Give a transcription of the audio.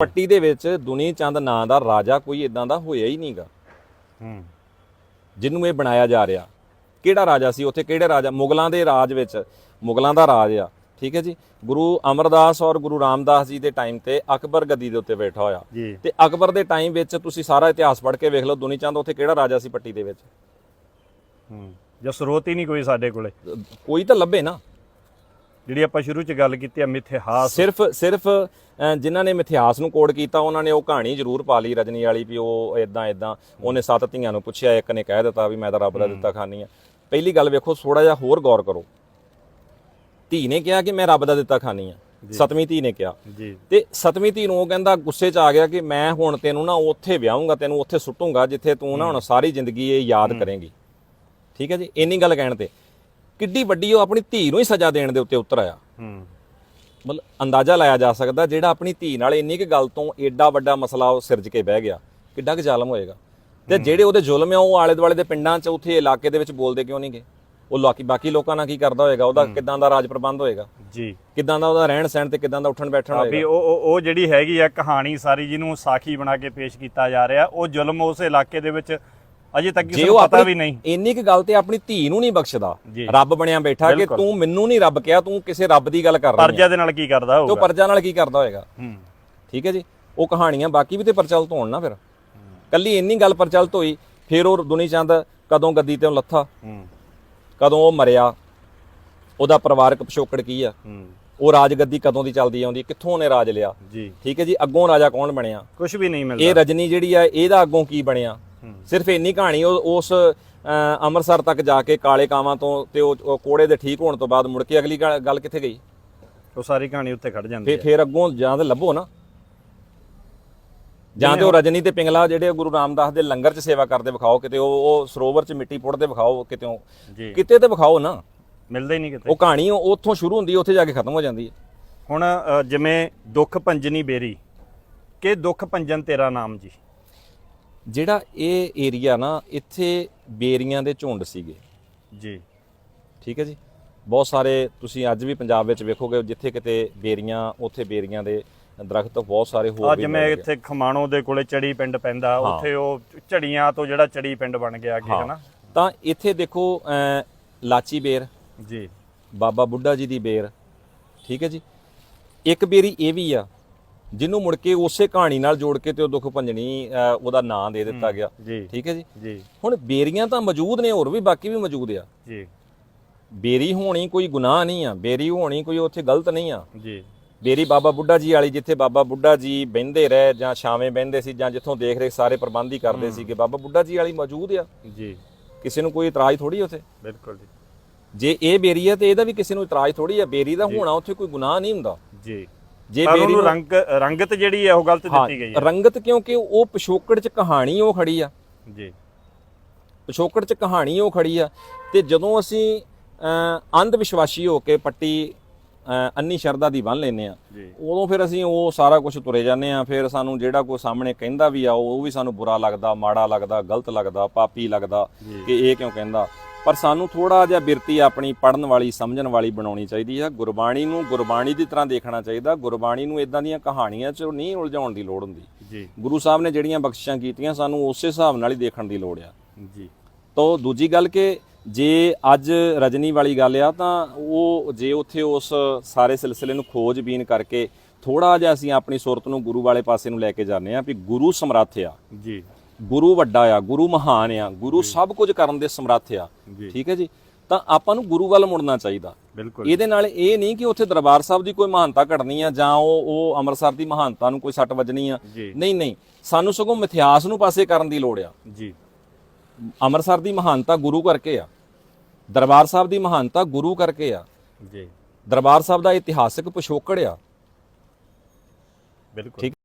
ਪੱਟੀ ਦੇ ਵਿੱਚ ਦੁਨੀ ਚੰਦ ਨਾਂ ਦਾ ਰਾਜਾ ਕੋਈ ਇਦਾਂ ਦਾ ਹੋਇਆ ਹੀ ਨਹੀਂਗਾ। ਹੂੰ। ਜਿਹਨੂੰ ਇਹ ਬਣਾਇਆ ਜਾ ਰਿਹਾ। ਕਿਹੜਾ ਰਾਜਾ ਸੀ? ਉੱਥੇ ਕਿਹੜੇ ਰਾਜਾ? ਮੁਗਲਾਂ ਦੇ ਰਾਜ ਵਿੱਚ। ਮੁਗਲਾਂ ਦਾ ਰਾਜ ਆ। ਠੀਕ ਹੈ ਜੀ? ਗੁਰੂ ਅਮਰਦਾਸ ਔਰ ਗੁਰੂ ਰਾਮਦਾਸ ਜੀ ਦੇ ਟਾਈਮ ਤੇ ਅਕਬਰ ਗੱਦੀ ਦੇ ਉੱਤੇ ਬੈਠਾ ਹੋਇਆ। ਤੇ ਅਕਬਰ ਦੇ ਟਾਈਮ ਵਿੱਚ ਤੁਸੀਂ ਸਾਰਾ ਇਤਿਹਾਸ ਪੜ੍ਹ ਕੇ ਵੇਖ ਲਓ ਦੁਨੀ ਚੰਦ ਉੱਥੇ ਕਿਹੜਾ ਰਾਜਾ ਸੀ ਪੱਟੀ ਦੇ ਵਿੱਚ? ਹੂੰ। ਜੋ ਸਰੋਤ ਹੀ ਨਹੀਂ ਕੋਈ ਸਾਡੇ ਕੋਲੇ। ਕੋਈ ਤਾਂ ਲੱਭੇ ਨਾ। ਜਿਹੜੀ ਆਪਾਂ ਸ਼ੁਰੂ ਚ ਗੱਲ ਕੀਤੀ ਆ ਮਿਥਿਹਾਸ। ਸਿਰਫ ਸਿਰਫ ਜਿਨ੍ਹਾਂ ਨੇ ਮਿਥਿਹਾਸ ਨੂੰ ਕੋਡ ਕੀਤਾ ਉਹਨਾਂ ਨੇ ਉਹ ਕਹਾਣੀ ਜ਼ਰੂਰ ਪਾ ਲਈ ਰਜਨੀ ਵਾਲੀ ਵੀ ਉਹ ਇਦਾਂ ਇਦਾਂ ਉਹਨੇ ਸੱਤ ਧੀਆਂ ਨੂੰ ਪੁੱਛਿਆ ਇੱਕ ਨੇ ਕਹਿ ਦਿੱਤਾ ਵੀ ਮੈਂ ਤਾਂ ਰੱਬ ਦਾ ਦਿੱਤਾ ਖਾਨੀ ਆ। ਪਹਿਲੀ ਗੱਲ ਵੇਖੋ ਥੋੜਾ ਜਿਹਾ ਹੋਰ ਗੌਰ ਕਰੋ। ਧੀ ਨੇ ਕਿਹਾ ਕਿ ਮੈਂ ਰੱਬ ਦਾ ਦਿੱਤਾ ਖਾਨੀ ਆ। ਸਤਵੀਂ ਧੀ ਨੇ ਕਿਹਾ। ਜੀ। ਤੇ ਸਤਵੀਂ ਧੀ ਨੂੰ ਉਹ ਕਹਿੰਦਾ ਗੁੱਸੇ 'ਚ ਆ ਗਿਆ ਕਿ ਮੈਂ ਹੁਣ ਤੈਨੂੰ ਨਾ ਉੱਥੇ ਵਿਆਹੂੰਗਾ ਤੈਨੂੰ ਉੱਥੇ ਸੁੱਟੂੰਗਾ ਜਿੱਥੇ ਤੂੰ ਨਾ ਹੁਣ ਸਾਰੀ ਜ਼ਿੰਦਗੀ ਇਹ ਯਾਦ ਕਰੇਂਗੀ। ਠੀਕ ਹੈ ਜੀ? ਇੰਨੀ ਗੱਲ ਕਹਿਣ ਤੇ। ਕਿੱਡੀ ਵੱਡੀ ਉਹ ਆਪਣੀ ਧੀ ਨੂੰ ਹੀ ਸਜ਼ਾ ਦੇਣ ਦੇ ਉੱਤੇ ਉਤਰ ਆਇਆ ਹੂੰ। ਮਤਲਬ ਅੰਦਾਜ਼ਾ ਲਾਇਆ ਜਾ ਸਕਦਾ ਜਿਹੜਾ ਆਪਣੀ ਧੀ ਨਾਲ ਇੰਨੀ ਕਿ ਗੱਲ ਤੋਂ ਏਡਾ ਵੱਡਾ ਮਸਲਾ ਉਹ ਸਿਰਜ ਕੇ ਬਹਿ ਗਿਆ ਕਿੱਡਾ ਕੁ ਜ਼ਾਲਮ ਹੋਏਗਾ। ਤੇ ਜਿਹੜੇ ਉਹਦੇ ਜ਼ੁਲਮ ਆ ਉਹ ਆਲੇ ਦੁਆਲੇ ਦੇ ਪਿੰਡਾਂ 'ਚ ਉੱਥੇ ਇਲਾਕੇ ਦੇ ਵਿੱਚ ਬੋਲਦੇ ਕਿਉਂ ਨਹੀਂ ਗਏ ਉਹ ਲੋਕੀ ਬਾਕੀ ਲੋਕਾਂ ਨਾਲ ਕੀ ਕਰਦਾ ਹੋਏਗਾ? ਉਹਦਾ ਕਿੱਦਾਂ ਦਾ ਰਾਜ ਪ੍ਰਬੰਧ ਹੋਏਗਾ? ਜੀ। ਕਿੱਦਾਂ ਦਾ ਉਹਦਾ ਰਹਿਣ ਸਹਿਣ ਤੇ ਕਿੱਦਾਂ ਦਾ ਉੱਠਣ ਬੈਠਣ ਵੀ ਹੋਏਗਾ? ਉਹ ਉਹ- ਉਹ ਜਿਹੜੀ ਹੈਗੀ ਆ ਕਹਾਣੀ ਸਾਰੀ ਜਿਹਨੂੰ ਸਾਖੀ ਬਣਾ ਕੇ ਪੇਸ਼ ਕੀਤਾ ਜਾ ਰਿਹਾ ਉਹ ਜ਼ੁਲਮ ਉਸ ਇਲਾਕੇ ਦੇ ਵਿੱਚ ਅਜੇ ਤੱਕ ਕਿਸੇ ਨੂੰ ਪਤਾ ਵੀ ਨਹੀਂ। ਇੰਨੀ ਕੁ ਗੱਲ ਤੇ ਆਪਣੀ ਧੀ ਨੂੰ ਨਹੀਂ ਬਖਸ਼ਦਾ। ਰੱਬ ਬਣਿਆ ਬੈਠਾ ਕਿ। ਤੂੰ ਮੈਨੂੰ ਨਹੀਂ ਰੱਬ ਕਿਹਾ ਤੂੰ ਕਿਸੇ ਰੱਬ ਦੀ ਗੱਲ ਕਰ ਰਹੀ ਪਰਜਾ ਦੇ ਨਾਲ ਕੀ ਕਰਦਾ ਤੇ ਹੋਊਗਾ? ਪਰਜਾ ਨਾਲ ਕੀ ਕਰਦਾ ਹੋਏਗਾ? ਹੂੰ। ਠੀਕ ਹੈ ਜੀ? ਉਹ ਕਹਾਣੀਆਂ ਬਾਕੀ ਵੀ ਤੇ ਪ੍ਰਚਲਿਤ ਹੋਣ ਨਾ ਫਿਰ। ਕੱਲੀ ਇੰਨੀ ਗੱਲ ਪ੍ਰਚਲਿਤ ਹੋਈ ਫਿਰ ਉਹ ਦੁਨੀ ਚੰਦ ਕਦੋਂ ਗੱਦੀ ਤੇ ਲੱਥਾ? ਹੂੰ। ਕਦੋਂ ਉਹ ਮਰਿਆ? ਉਹਦਾ ਪਰਿਵਾਰਕ ਪਿਛੋਕੜ ਕੀ ਆ? ਹੂੰ। ਉਹ ਰਾਜਗੱਦੀ ਕਦੋਂ ਦੀ ਚੱਲਦੀ ਆਉਂਦੀ? ਕਿੱਥੋਂ ਉਹਨੇ ਰਾਜ ਲਿਆ? ਜੀ। ਠੀਕ ਹੈ ਜੀ? ਅੱਗੋਂ ਰਾਜਾ ਕੌਣ ਬਣਿਆ? ਕੁਝ ਵੀ ਨਹੀਂ ਇਹ ਮਿਲਦਾ। ਰਜਨੀ ਜਿਹੜੀ ਆ ਇਹਦਾ ਅੱਗੋਂ ਕੀ ਬਣਿਆ। ਸਿਰਫ ਇੰਨੀ ਕਹਾਣੀ ਉਸ ਅੰਮ੍ਰਿਤਸਰ ਤੱਕ ਜਾ ਕੇ ਕਾਲੇ ਕਾਵਾਂ ਤੋਂ ਤੇ ਉਹ ਕੋੜੇ ਦੇ ਠੀਕ ਹੋਣ ਤੋਂ ਬਾਅਦ ਮੁੜ ਕੇ ਅਗਲੀ ਗੱਲ ਕਿੱਥੇ ਗਈ? ਉਹ ਸਾਰੀ ਕਹਾਣੀ ਉੱਥੇ ਖੜ ਜਾਂਦੀ ਹੈ। ਫੇਰ ਅੱਗੋਂ ਜਾਂ ਤੇ ਲੱਭੋ ਨਾ। ਜਾਂ ਤੇ ਉਹ ਰਜਨੀ ਤੇ ਪਿੰਗਲਾ ਜਿਹੜੇ ਗੁਰੂ ਰਾਮਦਾਸ ਦੇ ਲੰਗਰ 'ਚ ਸੇਵਾ ਕਰਦੇ ਵਿਖਾਓ ਕਿਤੇ ਉਹ ਉਹ ਸਰੋਵਰ 'ਚ ਮਿੱਟੀ ਪੁੱਟਦੇ ਵਿਖਾਓ ਕਿਤੇ ਕਿਤੇ ਤੇ ਵਿਖਾਓ ਨਾ। ਮਿਲਦਾ ਹੀ ਨਹੀਂ ਕਿਤੇ। ਉਹ ਕਹਾਣੀ ਉੱਥੋਂ ਸ਼ੁਰੂ ਹੁੰਦੀ ਹੈ ਉੱਥੇ ਜਾ ਕੇ ਖਤਮ ਹੋ ਜਾਂਦੀ ਹੈ। ਹੁਣ ਜਿਵੇਂ ਦੁੱਖ ਭੰਜਨੀ ਬੇਰੀ ਕਿ ਦੁੱਖ ਭੰਜਨ ਤੇਰਾ ਨਾਮ ਜੀ? ਜਿਹੜਾ ਇਹ ਏਰੀਆ ਨਾ ਇੱਥੇ ਬੇਰੀਆਂ ਦੇ ਝੁੰਡ ਸੀਗੇ ਜੀ ਠੀਕ ਹੈ ਜੀ ਬਹੁਤ ਸਾਰੇ ਤੁਸੀਂ ਅੱਜ ਵੀ ਪੰਜਾਬ ਵਿੱਚ ਵੇਖੋਗੇ ਜਿੱਥੇ ਕਿਤੇ ਬੇਰੀਆਂ ਉੱਥੇ ਬੇਰੀਆਂ ਦੇ ਦਰਖਤ ਬਹੁਤ ਸਾਰੇ ਹੋਰ ਵੀ ਜਿਵੇਂ ਮਿਲਣਗੇ। ਇੱਥੇ ਖਮਾਣੋ ਦੇ ਕੋਲੇ ਚੜੀ ਪਿੰਡ ਪੈਂਦਾ। ਉੱਥੇ ਉਹ ਝੜੀਆਂ ਤੋਂ ਜਿਹੜਾ ਚੜੀ ਪਿੰਡ ਬਣ ਗਿਆ ਅੱਗੇ ਹਾਂ। ਹਨਾ ਤਾਂ ਇੱਥੇ ਦੇਖੋ ਲਾਚੀ ਬੇਰ ਜੀ ਬਾਬਾ ਬੁੱਢਾ ਜੀ ਦੀ ਬੇਰ ਠੀਕ ਹੈ ਜੀ ਇੱਕ ਬੇਰੀ ਇਹ ਵੀ ਆ ਜਿਹਨੂੰ ਮੁੜ ਕੇ ਉਸੇ ਕਹਾਣੀ ਨਾਲ ਜੋੜ ਕੇ ਤੇ ਉਹ ਦੁੱਖ ਭੰਜਣੀ ਉਹਦਾ ਨਾਂ ਦੇ ਦਿੱਤਾ ਗਿਆ। ਠੀਕ ਹੈ ਜੀ? ਜੀ। ਹੁਣ ਬੇਰੀਆਂ ਤਾਂ ਮੌਜੂਦ ਨੇ ਹੋਰ ਵੀ ਬਾਕੀ ਵੀ ਮੌਜੂਦ ਆ। ਜੀ। ਬੇਰੀ ਹੋਣੀ ਕੋਈ ਗੁਨਾਹ ਨਹੀਂ ਆ। ਬੇਰੀ ਹੋਣੀ ਕੋਈ ਉੱਥੇ ਗਲਤ ਨਹੀਂ ਆ। ਜੀ। ਬੇਰੀ ਬਾਬਾ ਬੁੱਢਾ ਜੀ ਵਾਲੀ ਜਿੱਥੇ ਬਾਬਾ ਬੁੱਢਾ ਜੀ ਬਹਿੰਦੇ ਰਹੇ ਜਾਂ ਛਾਵੇਂ ਬਹਿੰਦੇ ਸੀ ਜਾਂ ਜਿੱਥੋਂ ਦੇਖ ਰੇਖ ਸਾਰੇ ਪ੍ਰਬੰਧ ਹੀ ਕਰਦੇ ਸੀ ਕਿ ਬਾਬਾ ਬੁੱਢਾ ਜੀ ਵਾਲੀ ਮੌਜੂਦ ਆ। ਜੀ। ਕਿਸੇ ਨੂੰ ਕੋਈ ਇਤਰਾਜ਼ ਥੋੜੀ ਉੱਥੇ? ਬਿਲਕੁਲ ਜੀ। ਜੇ ਇਹ ਬੇਰੀ ਆ ਤੇ ਇਹਦਾ ਵੀ ਕਿਸੇ ਨੂੰ ਇਤਰਾਜ਼ ਥੋੜੀ ਆ। ਬੇਰੀ ਦਾ ਹੋਣਾ ਉੱਥੇ ਕੋਈ ਗੁਨਾਹ ਨਹੀਂ ਹੁੰਦਾ। ਜੀ। ਜੇ ਉਹਨੂੰ ਨੂੰ- ਰੰਗ ਰੰਗਤ ਜਿਹੜੀ ਹੈ ਉਹ ਗਲਤ ਦਿੱਤੀ ਗਈ ਹੈ। ਰੰਗਤ ਕਿਉਂਕਿ ਉਹ ਪਿਛੋਕੜ 'ਚ ਕਹਾਣੀ ਉਹ ਖੜੀ ਆ। ਜੀ। ਪਿਛੋਕੜ 'ਚ ਕਹਾਣੀ ਉਹ ਖੜੀ ਆ ਤੇ ਜਦੋਂ ਅਸੀਂ ਅੰਧ ਵਿਸ਼ਵਾਸੀ ਹੋ ਕੇ ਪੱਟੀ ਅੰਨੀ ਸ਼ਰਦਾ ਦੀ ਬੰਨ ਲੈਨੇ ਆ ਉਦੋਂ ਫਿਰ ਅਸੀਂ ਉਹ ਸਾਰਾ ਕੁਝ ਤੁਰੇ ਜਾਂਦੇ ਆ ਫਿਰ ਸਾਨੂੰ ਜਿਹੜਾ ਕੋਈ ਸਾਹਮਣੇ ਕਹਿੰਦਾ ਵੀ ਆ ਉਹ ਵੀ ਸਾਨੂੰ ਬੁਰਾ ਲੱਗਦਾ ਮਾੜਾ ਲੱਗਦਾ ਗਲਤ ਲੱਗਦਾ ਪਾਪੀ ਲੱਗਦਾ। ਕਿ ਇਹ ਕਿਉਂ ਕਹਿੰਦਾ? ਪਰ ਸਾਨੂੰ ਥੋੜਾ ਜਿਹਾ ਬਿਰਤੀ ਆਪਣੀ ਪੜਨ ਵਾਲੀ ਸਮਝਣ ਵਾਲੀ ਬਣਾਉਣੀ ਚਾਹੀਦੀ ਆ। ਗੁਰਬਾਣੀ ਨੂੰ ਗੁਰਬਾਣੀ ਦੀ ਤਰ੍ਹਾਂ ਦੇਖਣਾ ਚਾਹੀਦਾ। ਗੁਰਬਾਣੀ ਨੂੰ ਇਦਾਂ ਦੀਆਂ ਕਹਾਣੀਆਂ 'ਚ ਨਹੀਂ ਉਲਝਾਉਣ ਦੀ ਲੋੜ ਹੁੰਦੀ। ਜੀ। ਗੁਰੂ ਸਾਹਿਬ ਨੇ ਜਿਹੜੀਆਂ ਬਖਸ਼ਿਸ਼ਾਂ ਕੀਤੀਆਂ ਸਾਨੂੰ ਉਸੇ ਹਿਸਾਬ ਨਾਲ ਹੀ ਦੇਖਣ ਦੀ ਲੋੜ ਆ। ਜੀ। ਤੋ ਦੂਜੀ ਗੱਲ ਕਿ ਜੇ ਅੱਜ ਰਜਨੀ ਵਾਲੀ ਗੱਲ ਆ ਤਾਂ ਉਹ ਜੇ ਉੱਥੇ ਉਸ ਸਾਰੇ ਸਿਲਸਿਲੇ ਨੂੰ ਖੋਜਬੀਨ ਕਰਕੇ ਥੋੜਾ ਜਿਹਾ ਅਸੀਂ ਆਪਣੀ ਸੁਰਤ ਨੂੰ ਗੁਰੂ ਵਾਲੇ ਪਾਸੇ ਨੂੰ ਲੈ ਕੇ ਜਾਂਦੇ ਆ ਵੀ ਗੁਰੂ ਸਮਰੱਥ ਆ। ਜੀ। ਗੁਰੂ ਵੱਡਾ ਆ ਗੁਰੂ ਮਹਾਨ ਆ ਗੁਰੂ ਸਭ ਕੁਝ ਕਰਨ ਦੇ ਸਮਰੱਥ ਆ। ਠੀਕ ਹੈ ਜੀ? ਤਾਂ ਆਪਾਂ ਨੂੰ ਗੁਰੂ ਵੱਲ ਮੁੜਨਾ ਚਾਹੀਦਾ। ਬਿਲਕੁਲ ਇਹਦੇ ਨਾਲ ਇਹ ਨਹੀਂ ਕਿ ਉੱਥੇ ਦਰਬਾਰ ਸਾਹਿਬ ਦੀ ਕੋਈ ਮਹਾਨਤਾ ਘਟਣੀ ਆ ਜਾਂ ਉਹ ਉਹ ਅੰਮ੍ਰਿਤਸਰ ਦੀ ਮਹਾਨਤਾ ਨੂੰ ਕੋਈ ਸੱਟ ਵੱਜਣੀ ਆ। ਨਹੀਂ ਨਹੀਂ। ਸਾਨੂੰ ਸਗੋਂ ਮਿਥਿਹਾਸ ਨੂੰ ਪਾਸੇ ਕਰਨ ਦੀ ਲੋੜ ਆ। ਜੀ। ਅੰਮ੍ਰਿਤਸਰ ਦੀ ਮਹਾਨਤਾ ਗੁਰੂ ਕਰਕੇ ਆ। ਦਰਬਾਰ ਸਾਹਿਬ ਦੀ ਮਹਾਨਤਾ ਗੁਰੂ ਕਰਕੇ ਆ। ਜੀ। ਦਰਬਾਰ ਸਾਹਿਬ ਦਾ ਇਤਿਹਾਸਕ ਪਿਛੋਕੜ ਆ। ਬਿਲਕੁਲ।